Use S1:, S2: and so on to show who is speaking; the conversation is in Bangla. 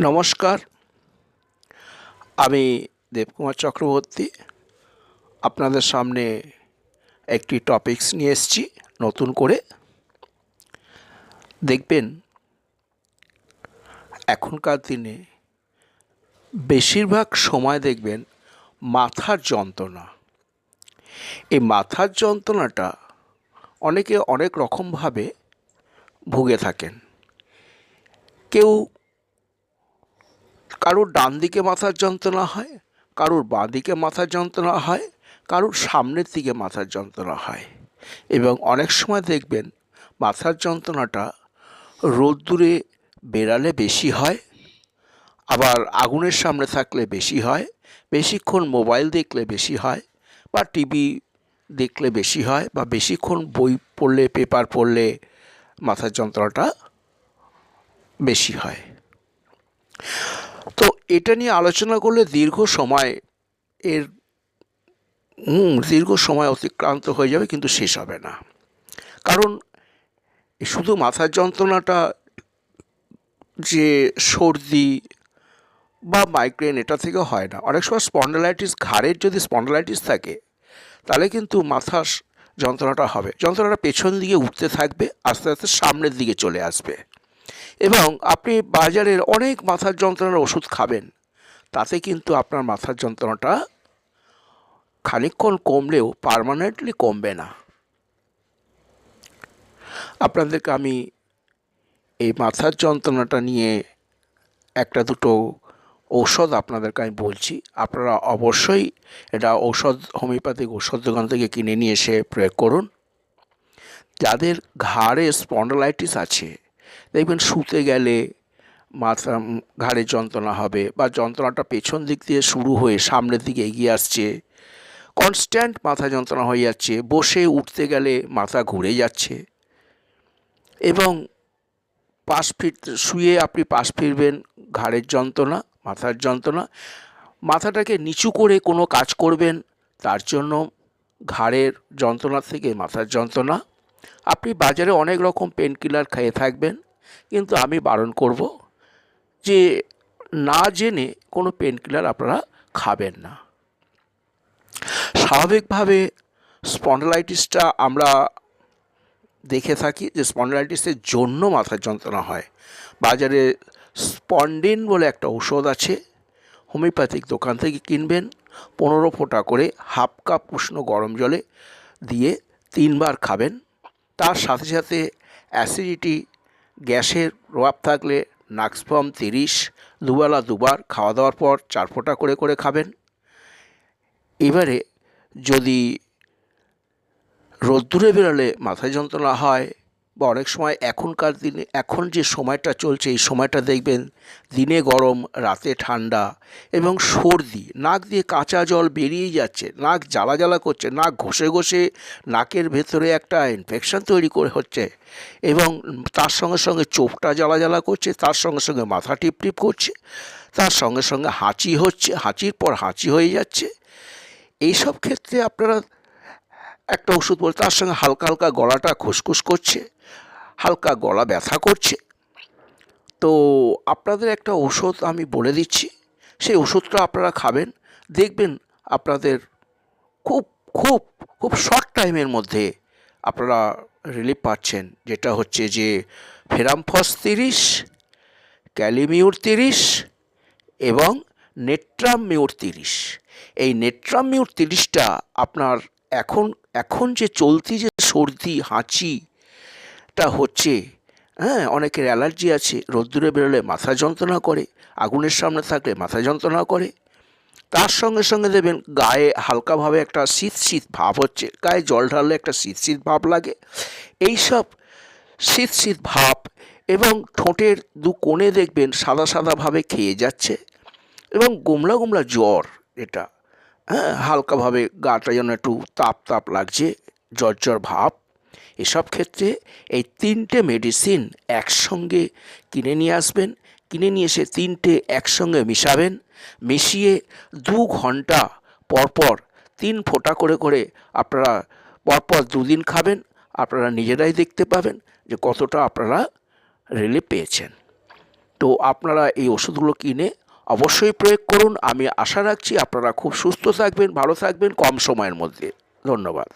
S1: নমস্কার। আমি দেবকুমার চক্রবর্তী। আপনাদের সামনে একটি টপিকস নিয়ে এসেছি, নতুন করে। দেখবেন, এখনকার দিনে বেশিরভাগ সময় দেখবেন মাথার যন্ত্রণা। এই মাথার যন্ত্রণাটা অনেকে অনেক রকমভাবে ভুগে থাকেন। কেউ কারোর ডান দিকে মাথার যন্ত্রণা হয়, কারোর বাঁ দিকে মাথার যন্ত্রণা হয়, কারোর সামনের দিকে মাথার যন্ত্রণা হয়। এবং অনেক সময় দেখবেন মাথার যন্ত্রণাটা রোদ্দুরে বেরালে বেশি হয়, আবার আগুনের সামনে থাকলে বেশি হয়, বেশিক্ষণ মোবাইল দেখলে বেশি হয় বা টিভি দেখলে বেশি হয় বা বেশিক্ষণ বই পড়লে, পেপার পড়লে মাথার যন্ত্রণাটা বেশি হয়। তো এটা নিয়ে আলোচনা করলে দীর্ঘ সময় এর, হুম, দীর্ঘ সময় অতিক্রান্ত হয়ে যাবে, কিন্তু শেষ হবে না। কারণ শুধু মাথার যন্ত্রণাটা যে সর্দি বা মাইগ্রেন এটা থেকে হয় না। অনেক সময় স্পন্ডালাইটিস ঘাড়ের যদি স্পন্ডালাইটিস থাকে, তাহলে কিন্তু মাথার যন্ত্রণাটা হবে। যন্ত্রণাটা পেছন দিকে উঠতে থাকবে, আস্তে আস্তে সামনের দিকে চলে আসবে। এবং আপনি বাজারের অনেক মাথার যন্ত্রণার ওষুধ খাবেন, তাতে কিন্তু আপনার মাথার যন্ত্রণাটা খানিকক্ষণ কমলেও পারমানেন্টলি কমবে না। আপনাদেরকে আমি এই মাথার যন্ত্রণাটা নিয়ে একটা দুটো ঔষধ আপনাদেরকে আমি বলছি। আপনারা অবশ্যই এটা ঔষধ, হোমিওপ্যাথিক ঔষধ দোকান থেকে কিনে নিয়ে এসে প্রয়োগ করুন। যাদের ঘাড়ে স্পন্ডলাইটিস আছে দেখবেন শুতে গেলে মাথা ঘাড়ে যন্ত্রণা হবে বা যন্ত্রণাটা পেছন দিক দিয়ে শুরু হয়ে সামনের দিকে এগিয়ে আসছে। কনস্ট্যান্ট মাথা যন্ত্রণা হয়ে যাচ্ছে, বসে উঠতে গেলে মাথা ঘুরে যাচ্ছে। এবং পাশ ফিরতে শুয়ে আপনি পাশ ফিরবেন, ঘাড়ের যন্ত্রণা, মাথার যন্ত্রণা। মাথাটাকে নিচু করে কোনো কাজ করবেন, তার জন্য ঘাড়ের যন্ত্রণা থেকে মাথার যন্ত্রণা আপনি বাজারে অনেক রকম পেন কিলার খেয়ে থাকবেন, কিন্তু আমি বারণ করব যে না জেনে কোনো পেন কিলার আপনারা খাবেন না। স্বাভাবিকভাবে স্পন্ডলাইটিসটা আমরা দেখে থাকি যে স্পন্ডলাইটিসের জন্য মাথার যন্ত্রণা হয়। বাজারে স্পন্ডিন বলে একটা ঔষধ আছে, হোমিওপ্যাথিক দোকান থেকে কিনবেন, পনেরো ফোঁটা করে হাফ কাপ উষ্ণ গরম জলে দিয়ে তিনবার খাবেন। তার সাথে সাথে অ্যাসিডিটি গ্যাসের প্রভাব থাকলে নাক্সফর্ম তিরিশ, দুবেলা দুবার খাওয়া দাওয়ার পর চার ফোঁটা করে করে খাবেন। এবারে যদি রোদ্দুরে বেরোলে মাথায় যন্ত্রণা হয় বা অনেক সময় এখনকার দিনে, এখন যে সময়টা চলছে, এই সময়টা দেখবেন দিনে গরম, রাতে ঠান্ডা এবং সর্দি, নাক দিয়ে কাঁচা জল বেরিয়েই যাচ্ছে, নাক জ্বালা জ্বালা করছে, নাক ঘষে ঘষে নাকের ভেতরে একটা ইনফেকশান তৈরি করে হচ্ছে এবং তার সঙ্গে সঙ্গে চোখটা জ্বালা জ্বালা করছে, তার সঙ্গে সঙ্গে মাথা টিপ টিপ করছে, তার সঙ্গে সঙ্গে হাঁচি হচ্ছে, হাঁচির পর হাঁচি হয়ে যাচ্ছে। এইসব ক্ষেত্রে আপনারা একটা ওষুধ বলে, তার সঙ্গে হালকা হালকা গলাটা খুসখুস করছে হালকা গলা ব্যথা করছে। তো আপনাদের একটা ওষুধ আমি বলে দিচ্ছি। সেই ওষুধটা আপনারা খাবেন। দেখবেন আপনাদের খুব খুব খুব শর্ট টাইমের মধ্যে আপনারা রিলিফ পাচ্ছেন। যেটা হচ্ছে যে ফেরামফস তিরিশ, ক্যালিমিউর তিরিশ এবং নেট্রাম মিউর তিরিশ। এই নেট্রাম মিউর তিরিশটা আপনার এখন এখন যে চলতি যে সর্দি হাঁচিটা হচ্ছে হ্যাঁ অনেকের অ্যালার্জি আছে, রোদ্দুরে বেরোলে মাথা যন্ত্রণা করে, আগুনের সামনে থাকলে মাথা যন্ত্রণা করে। তার সঙ্গে সঙ্গে দেবেন গায়ে হালকাভাবে একটা শীত শীত ভাব হচ্ছে, গায়ে জল ঢাললে একটা শীত শীত ভাব লাগে। এইসব শীত শীত ভাব এবং ঠোঁটের দু কোণে দেখবেন সাদা সাদাভাবে খেয়ে যাচ্ছে এবং গোমলা গোমলা জ্বর এটা হ্যাঁ হালকাভাবে গাটা যেন একটু তাপ তাপ লাগছে, জ্বর জ্বর ভাব। এসব ক্ষেত্রে এই তিনটে মেডিসিন একসঙ্গে কিনে নিয়ে আসবেন, কিনে নিয়ে এসে তিনটে একসঙ্গে মিশাবেন, মিশিয়ে দু ঘণ্টা পরপর তিন ফোঁটা করে করে আপনারা পরপর দুদিন খাবেন, আপনারা নিজেরাই দেখতে পাবেন যে কতটা আপনারা রিলিফ পেয়েছেন। তো আপনারা এই ওষুধগুলো কিনে অবশ্যই প্রয়োগ করুন। আমি আশা রাখছি আপনারা খুব সুস্থ থাকবেন, ভালো থাকবেন, কম সময়ের মধ্যে। ধন্যবাদ।